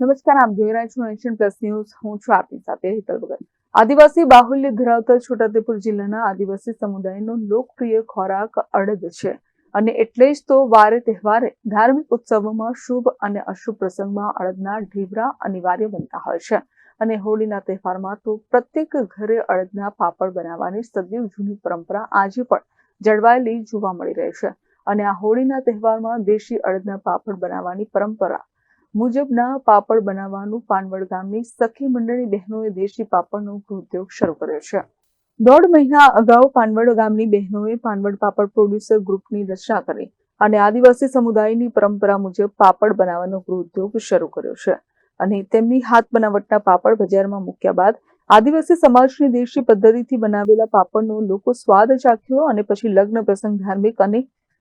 નમસ્કાર, આપ જોઈ રહ્યા છો નેશન પ્લસ ન્યૂઝ હું છું આપની સાથે હિતલ ભગત. આદિવાસી બાહુલ્ય ધરાવતા છોટાઉદેપુર જિલ્લાના આદિવાસી સમુદાયનો લોકપ્રિય ખોરાક અડદ છે. અને એટલે જ તો વારે તહેવારે ધાર્મિક ઉત્સવોમાં શુભ અને અશુભ પ્રસંગમાં અડદના ઢીબરા અનિવાર્ય બનતા હોય છે. અને હોળીના તહેવારમાં તો પ્રત્યેક ઘરે અડદના પાપડ બનાવવાની સદીવ જૂની પરંપરા આજે પણ જળવાયેલી જોવા મળી રહી છે. અને આ હોળીના તહેવારમાં દેશી અડદના પાપડ બનાવવાની પરંપરા મુજબના પાપડ બનાવવાનું પાનવડ ગામની સખી મંડળની બહેનોએ દેશી પાપડનો ઉદ્યોગ શરૂ કર્યો છે. દોઢ મહિના અગાઉ પાનવડ ગામની બહેનોએ પાનવડ પાપડ પ્રોડ્યુસર ગ્રુપની રચના કરી અને આદિવાસી સમુદાયની પરંપરા મુજબ પાપડ બનાવવાનો ઉદ્યોગ શરૂ કર્યો છે. અને તેમની હાથ બનાવટના પાપડ બજારમાં મૂક્યા બાદ આદિવાસી સમાજની દેશી પદ્ધતિથી બનાવેલા પાપડનો લોકો સ્વાદ ચાખ્યો અને પછી લગ્ન પ્રસંગ ધાર્મિક અને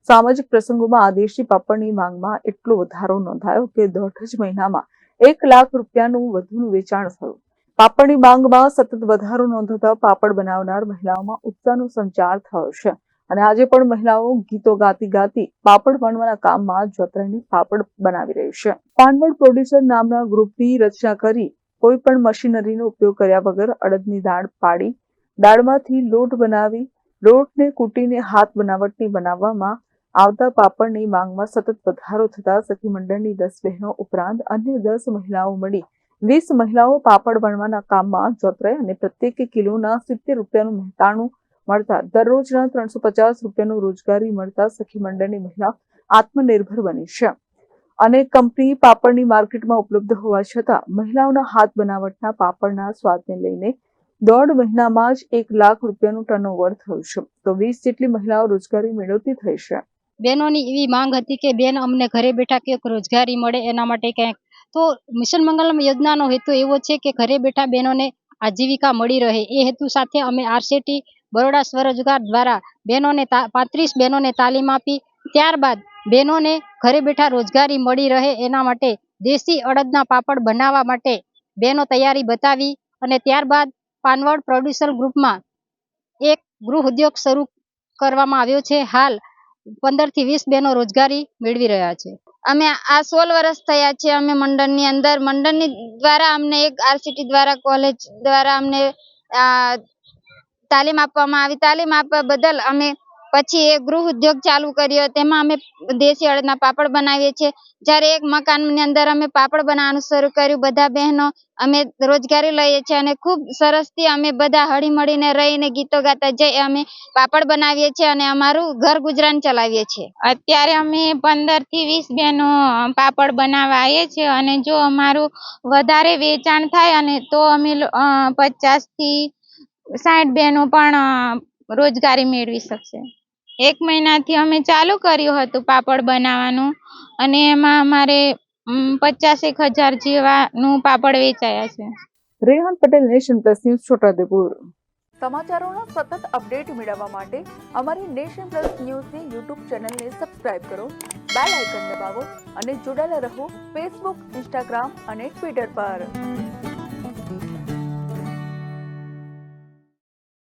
સામાજિક પ્રસંગોમાં આ દેશી પાપડની માંગમાં એટલો વધારો નોંધાયો કે દોઢ જ મહિનામાં એક લાખ રૂપિયાનું વધુનું વેચાણ થયું. પાપડની માંગમાં સતત વધારો નોંધતા પાપડ બનાવનાર મહિલાઓમાં ઉત્સાહનો સંચાર થયો છે. અને આજે પણ મહિલાઓ ગીતો ગાતી ગાતી પાપડ વણવાના કામમાં જોતરાઈને પાપડ બનાવી રહી છે. પાનવડ પ્રોડ્યુસર નામના ગ્રુપની રચના કરી કોઈ પણ મશીનરીનો ઉપયોગ કર્યા વગર અડદની દાળ પાડી, દાળમાંથી લોટ બનાવી, લોટને કૂટીને હાથ બનાવટની બનાવવામાં આવતા પાપડની માંગમાં સતત વધારો થતા સખી મંડળની દસ બહેનો ઉપરાંત અન્ય દસ મહિલાઓ મળી. વીસ મહિલાઓ પાપડ વણવાના કામમાં જોતરાઈ અને પ્રત્યેક કિલોના સિત્તેર રૂપિયાનું મહેતાણું મળતા દરરોજના ત્રણસો પચાસ રૂપિયાનું રોજગારી મળતા સખી મંડળની મહિલા આત્મનિર્ભર બની છે. અને કંપની પાપડની માર્કેટમાં ઉપલબ્ધ હોવા છતાં મહિલાઓના હાથ બનાવટના પાપડના સ્વાદને લઈને દોઢ મહિનામાં જ એક લાખ રૂપિયાનું ટર્નઓવર થયું છે. તો વીસ જેટલી મહિલાઓ રોજગારી મેળવતી થઈ છે. બહેનોની એવી માંગ હતી કે બેન અમને ઘરે બેઠા કંઈક રોજગારી મળે એના માટે કંઈક. તો મિશન મંગલમ યોજનાનો હેતુ એવો છે કે ઘરે બેઠા બહેનોને આજીવિકા મળી રહે. એ હેતુ સાથે અમે આરસેટી બરોડા સ્વરોજગાર દ્વારા બહેનોને પાંત્રીસ બહેનોને તાલીમ આપી. ત્યારબાદ બહેનોને ઘરે બેઠા રોજગારી મળી રહે એના માટે દેશી અડદના પાપડ બનાવવા માટે બહેનો તૈયારી બતાવી અને ત્યારબાદ પાનવડ પ્રોડ્યુસર ગ્રુપમાં એક ગૃહ ઉદ્યોગ શરૂ કરવામાં આવ્યો છે. હાલ પંદરથી વીસ બહેનો રોજગારી મેળવી રહ્યા છે. અમે આ સોળ વર્ષ થયા છે, અમે મંડળની અંદર, મંડળની દ્વારા અમને એક આરસીટી દ્વારા કોલેજ દ્વારા અમને તાલીમ આપવામાં આવી. તાલીમ આપવા બદલ અમે પછી એક ગૃહ ઉદ્યોગ ચાલુ કર્યો. તેમાં અમે દેશી અડદના પાપડ બનાવીએ છીએ. જ્યારે એક મકાનની અંદર અમે પાપડ બનાવવાનું શરૂ કર્યું. બધા બહેનો અમે રોજગારી લઈએ છીએ અને ખૂબ સરસથી અમે બધા હળી મળીને રહીને ગીતો ગાતા જઈ અમે પાપડ બનાવીએ છીએ અને અમારું ઘર ગુજરાન ચલાવીએ છીએ. અત્યારે અમે પંદરથી વીસ બહેનો પાપડ બનાવવા આવીએ છીએ અને જો અમારું વધારે વેચાણ થાય અને તો અમે પચાસથી સાઠ બહેનો પણ રોજગારી મેળવી શકશે. એક મહિનાથી અમે ચાલુ કર્યું હતું પાપડ બનાવવાનું. અને એમાં અમારે પચાસેક હજાર જેવાનું પાપડ વેચાયા છે. Rehan Patel nation plus news Chhotaudepur. સમાચારોના સતત અપડેટ મેળવવા માટે અમારી નેશન પ્લસ ન્યૂઝની યુટ્યુબ ચેનલને સબસ્ક્રાઇબ કરો બેલ આઇકન દબાવો અને જોડાયેલા રહો ફેસબુક ઇન્સ્ટાગ્રામ અને ટ્વિટર પર.